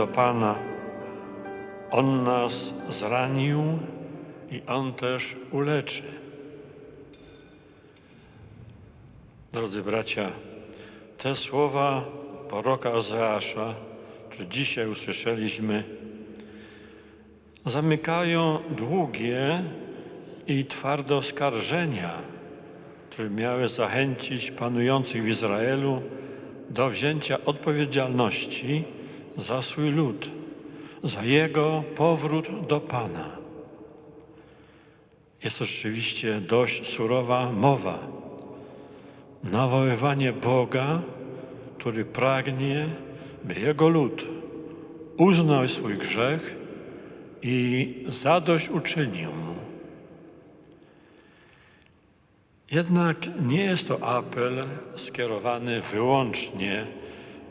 Do Pana. On nas zranił i On też uleczy. Drodzy bracia, te słowa proroka Ozeasza, które dzisiaj usłyszeliśmy, zamykają długie i twarde oskarżenia, które miały zachęcić panujących w Izraelu do wzięcia odpowiedzialności za swój lud, za jego powrót do Pana. Jest to rzeczywiście dość surowa mowa. Nawoływanie Boga, który pragnie, by jego lud uznał swój grzech i zadośćuczynił mu. Jednak nie jest to apel skierowany wyłącznie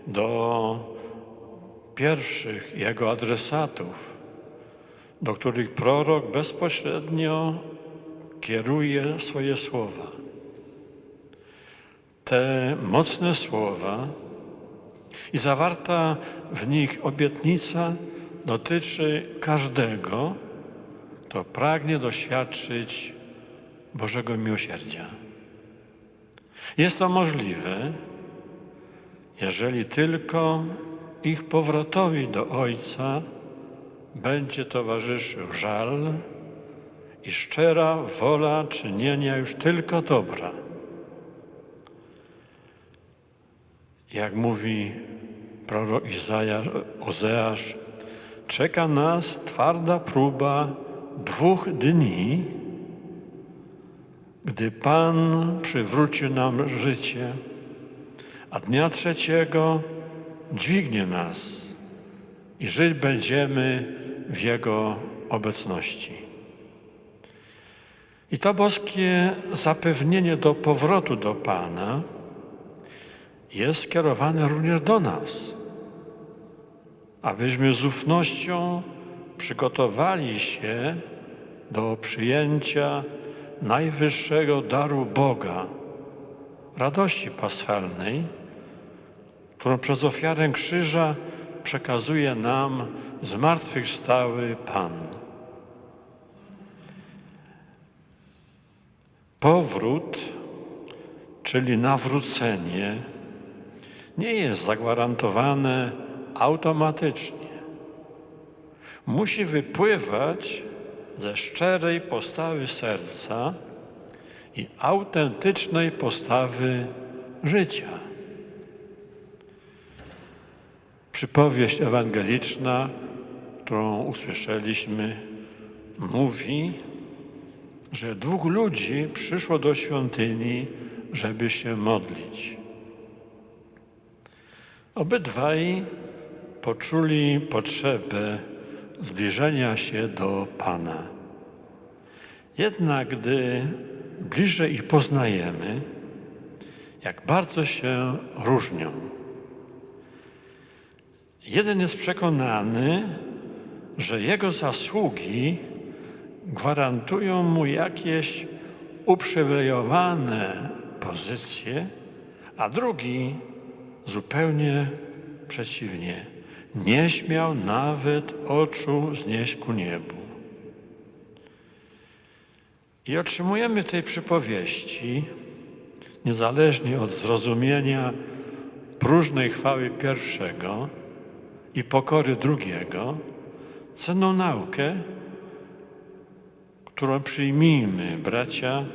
do pierwszych jego adresatów, do których prorok bezpośrednio kieruje swoje słowa. Te mocne słowa i zawarta w nich obietnica dotyczy każdego, kto pragnie doświadczyć Bożego miłosierdzia. Jest to możliwe, jeżeli tylko ich powrotowi do Ojca będzie towarzyszył żal i szczera wola czynienia już tylko dobra. Jak mówi prorok Izajasz, Ozeasz, czeka nas twarda próba dwóch dni, gdy Pan przywróci nam życie, a dnia trzeciego dźwignie nas i żyć będziemy w Jego obecności. I to boskie zapewnienie do powrotu do Pana jest skierowane również do nas, abyśmy z ufnością przygotowali się do przyjęcia najwyższego daru Boga, radości paschalnej, którą przez ofiarę krzyża przekazuje nam zmartwychwstały Pan. Powrót, czyli nawrócenie, nie jest zagwarantowane automatycznie. Musi wypływać ze szczerej postawy serca i autentycznej postawy życia. Przypowieść ewangeliczna, którą usłyszeliśmy, mówi, że dwóch ludzi przyszło do świątyni, żeby się modlić. Obydwaj poczuli potrzebę zbliżenia się do Pana. Jednak gdy bliżej ich poznajemy, jak bardzo się różnią. Jeden jest przekonany, że jego zasługi gwarantują mu jakieś uprzywilejowane pozycje, a drugi zupełnie przeciwnie. Nie śmiał nawet oczu znieść ku niebu. I otrzymujemy tej przypowieści, niezależnie od zrozumienia próżnej chwały pierwszego i pokory drugiego, cenną naukę, którą przyjmijmy, bracia,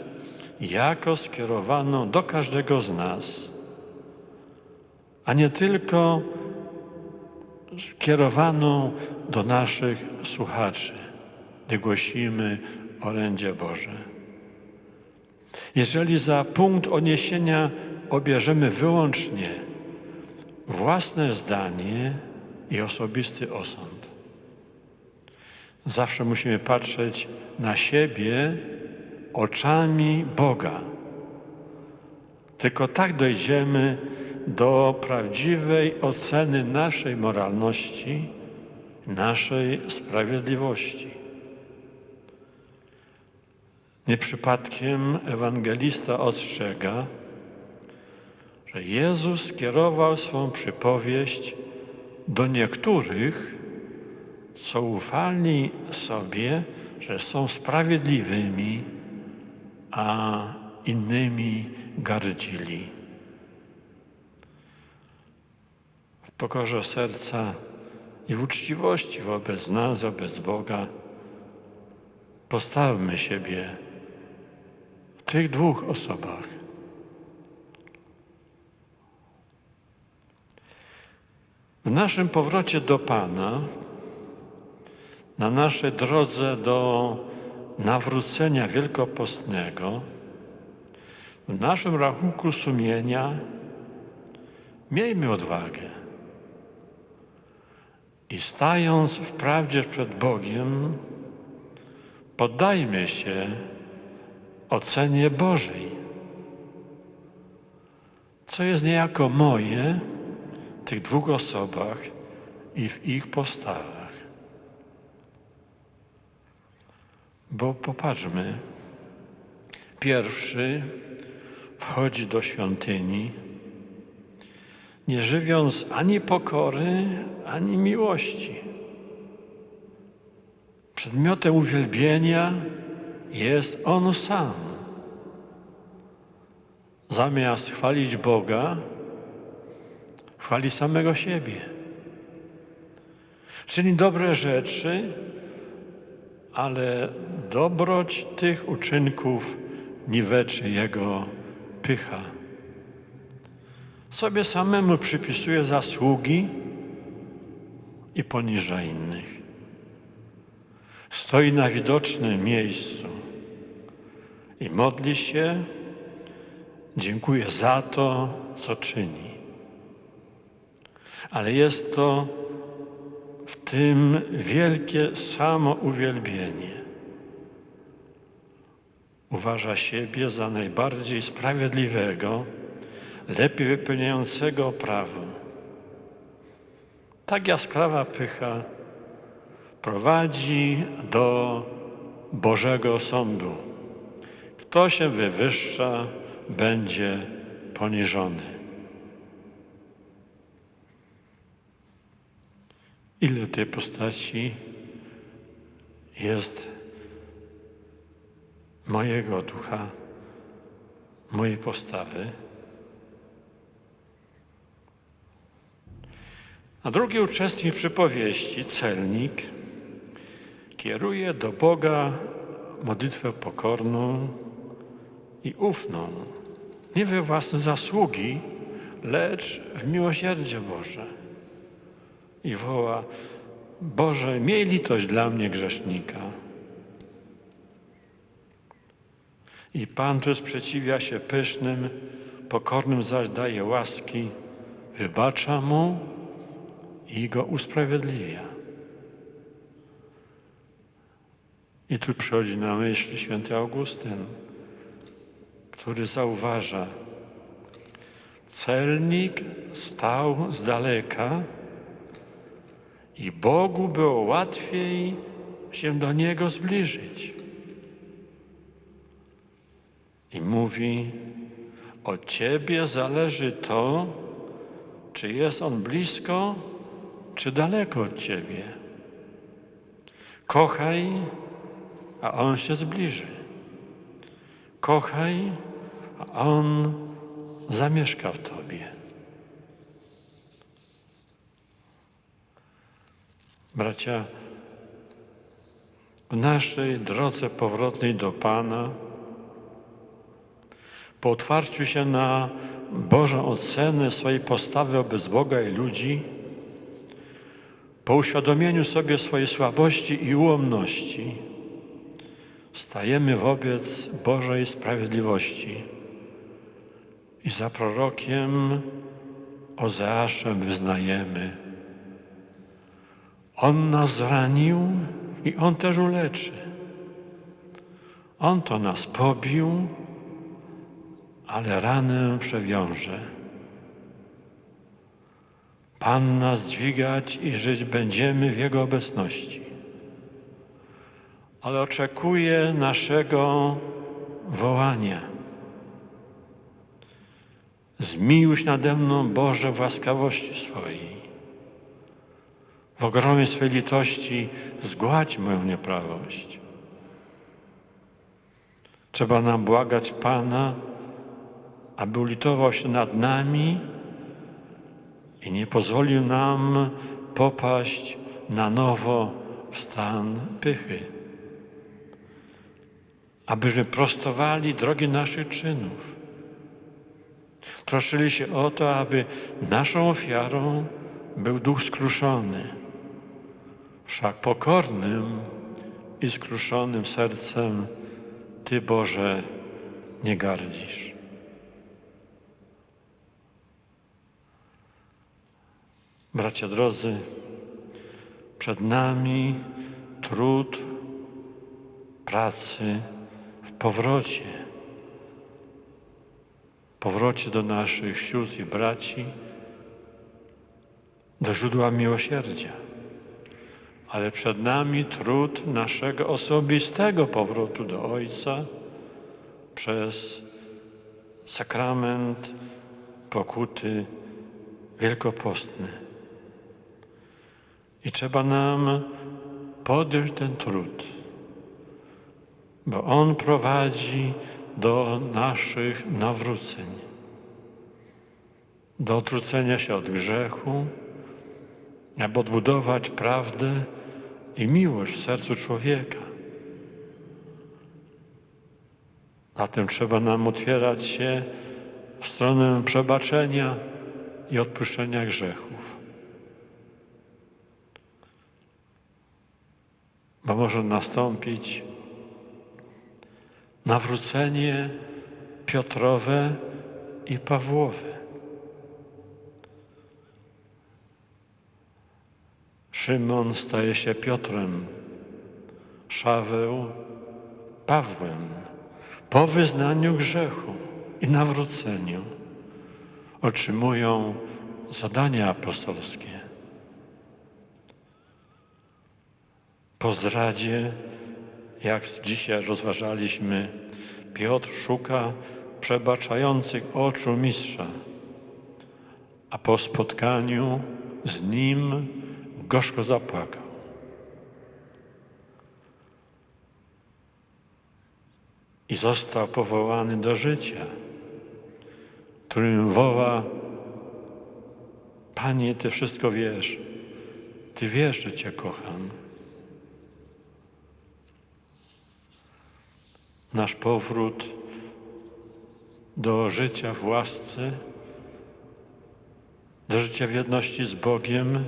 jako skierowaną do każdego z nas, a nie tylko skierowaną do naszych słuchaczy, gdy głosimy orędzie Boże. Jeżeli za punkt odniesienia obierzemy wyłącznie własne zdanie i osobisty osąd, zawsze musimy patrzeć na siebie oczami Boga. Tylko tak dojdziemy do prawdziwej oceny naszej moralności, naszej sprawiedliwości. Nie przypadkiem ewangelista ostrzega, że Jezus skierował swą przypowieść do niektórych, co ufali sobie, że są sprawiedliwymi, a innymi gardzili. W pokorze serca i w uczciwości wobec nas, wobec Boga, postawmy siebie w tych dwóch osobach. W naszym powrocie do Pana, na naszej drodze do nawrócenia wielkopostnego, w naszym rachunku sumienia miejmy odwagę i stając w przed Bogiem, poddajmy się ocenie Bożej. Co jest niejako moje tych dwóch osobach i w ich postawach. Bo popatrzmy, pierwszy wchodzi do świątyni, nie żywiąc ani pokory, ani miłości. Przedmiotem uwielbienia jest On sam. Zamiast chwalić Boga, chwali samego siebie. Czyni dobre rzeczy, ale dobroć tych uczynków niweczy Jego pycha. Sobie samemu przypisuje zasługi i poniża innych. Stoi na widocznym miejscu i modli się, dziękuję za to, co czyni. Ale jest to w tym wielkie samouwielbienie. Uważa siebie za najbardziej sprawiedliwego, lepiej wypełniającego prawo. Tak jaskrawa pycha prowadzi do Bożego Sądu. Kto się wywyższa, będzie poniżony. Ile tej postaci jest mojego ducha, mojej postawy? A drugi uczestnik przypowieści, celnik, kieruje do Boga modlitwę pokorną i ufną, nie we własne zasługi, lecz w miłosierdzie Boże. I woła, Boże, miej litość dla mnie grzesznika. I Pan tu sprzeciwia się pysznym, pokornym zaś daje łaski, wybacza mu i go usprawiedliwia. I tu przychodzi na myśl święty Augustyn, który zauważa, celnik stał z daleka i Bogu było łatwiej się do niego zbliżyć. I mówi, od ciebie zależy to, czy jest on blisko, czy daleko od ciebie. Kochaj, a on się zbliży. Kochaj, a on zamieszka w tobie. Bracia, w naszej drodze powrotnej do Pana, po otwarciu się na Bożą ocenę swojej postawy wobec Boga i ludzi, po uświadomieniu sobie swojej słabości i ułomności, stajemy wobec Bożej sprawiedliwości. I za prorokiem Ozeaszem wyznajemy: On nas zranił i On też uleczy. On to nas pobił, ale ranę przewiąże. Pan nas dźwigać i żyć będziemy w Jego obecności. Ale oczekuje naszego wołania. Zmiłuj nade mną, Boże, w łaskawości swojej. W ogromie swej litości zgładź moją nieprawość. Trzeba nam błagać Pana, aby ulitował się nad nami i nie pozwolił nam popaść na nowo w stan pychy. Abyśmy prostowali drogi naszych czynów. Troszczyli się o to, aby naszą ofiarą był duch skruszony. Wszak pokornym i skruszonym sercem Ty, Boże, nie gardzisz. Bracia drodzy, przed nami trud pracy w powrocie. Powrocie do naszych sióstr i braci, do źródła miłosierdzia. Ale przed nami trud naszego osobistego powrotu do Ojca przez sakrament pokuty wielkopostny. I trzeba nam podjąć ten trud, bo On prowadzi do naszych nawróceń, do odwrócenia się od grzechu, aby odbudować prawdę i miłość w sercu człowieka. Zatem trzeba nam otwierać się w stronę przebaczenia i odpuszczenia grzechów. Bo może nastąpić nawrócenie Piotrowe i Pawłowe. Szymon staje się Piotrem, Szaweł Pawłem po wyznaniu grzechu i nawróceniu otrzymują zadania apostolskie. Po zdradzie, jak dzisiaj rozważaliśmy, Piotr szuka przebaczających oczu mistrza, a po spotkaniu z nim gorzko zapłakał. I został powołany do życia, którym woła: Panie, Ty wszystko wiesz, Ty wiesz, że Cię kocham. Nasz powrót do życia w łasce, do życia w jedności z Bogiem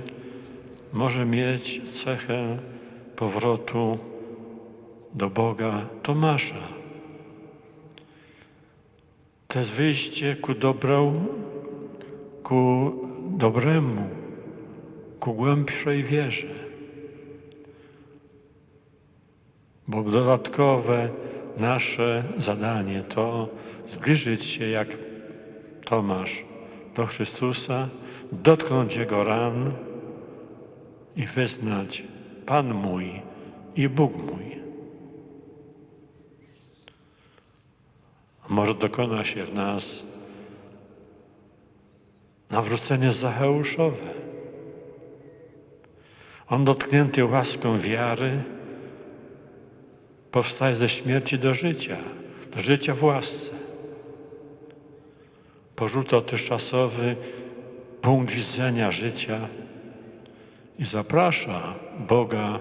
może mieć cechę powrotu do Boga Tomasza. To jest wyjście ku dobrą, ku dobremu, ku głębszej wierze. Bo dodatkowe nasze zadanie to zbliżyć się jak Tomasz do Chrystusa, dotknąć Jego ran i wyznać Pan mój i Bóg mój. Może dokona się w nas nawrócenie zacheuszowe. On dotknięty łaską wiary powstaje ze śmierci do życia, do życia w łasce. Porzuca dotychczasowy punkt widzenia życia i zaprasza Boga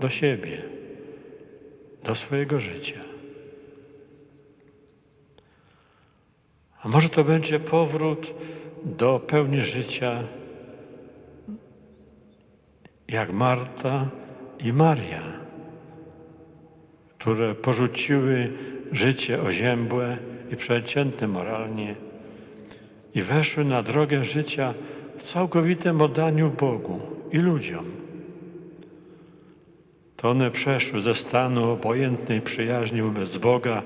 do siebie, do swojego życia. A może to będzie powrót do pełni życia, jak Marta i Maria, które porzuciły życie oziębłe i przeciętne moralnie i weszły na drogę życia w całkowitym oddaniu Bogu i ludziom. To one przeszły ze stanu obojętnej przyjaźni wobec Boga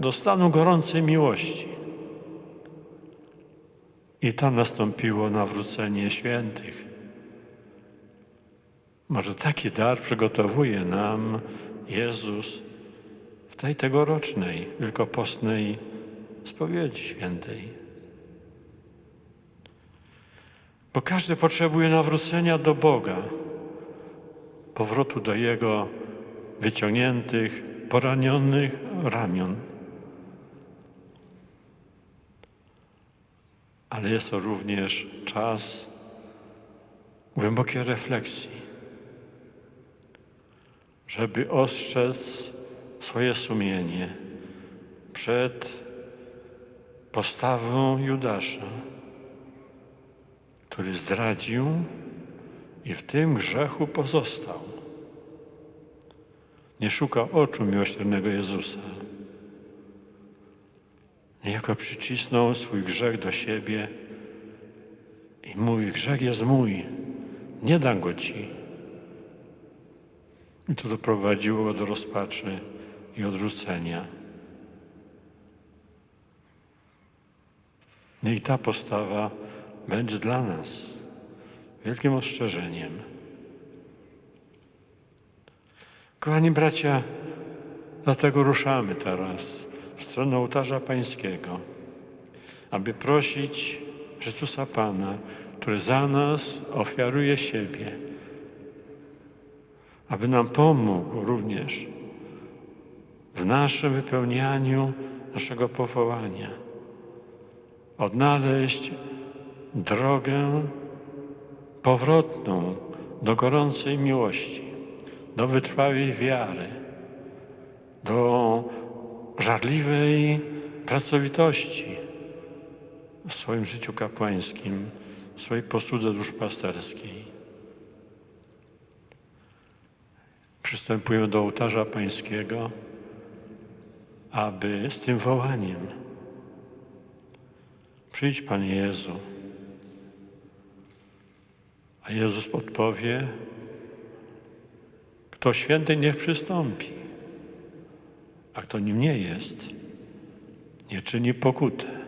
do stanu gorącej miłości. I tam nastąpiło nawrócenie świętych. Może taki dar przygotowuje nam Jezus w tej tegorocznej, wielkopostnej spowiedzi świętej. Bo każdy potrzebuje nawrócenia do Boga, powrotu do Jego wyciągniętych, poranionych ramion. Ale jest to również czas głębokiej refleksji, żeby ostrzec swoje sumienie przed postawą Judasza, który zdradził i w tym grzechu pozostał. Nie szuka oczu miłosiernego Jezusa. Niejako przycisnął swój grzech do siebie i mówi, grzech jest mój, nie dam go Ci. I to doprowadziło do rozpaczy i odrzucenia. Niech ta postawa będzie dla nas wielkim ostrzeżeniem. Kochani bracia, dlatego ruszamy teraz w stronę ołtarza Pańskiego, aby prosić Chrystusa Pana, który za nas ofiaruje siebie, aby nam pomógł również w naszym wypełnianiu naszego powołania, odnaleźć drogę powrotną do gorącej miłości, do wytrwałej wiary, do żarliwej pracowitości w swoim życiu kapłańskim, w swojej posłudze duszpasterskiej. Przystępuję do ołtarza pańskiego, aby z tym wołaniem przyjdź Panie Jezu. A Jezus odpowie, kto święty niech przystąpi, a kto nim nie jest, nie czyni pokutę.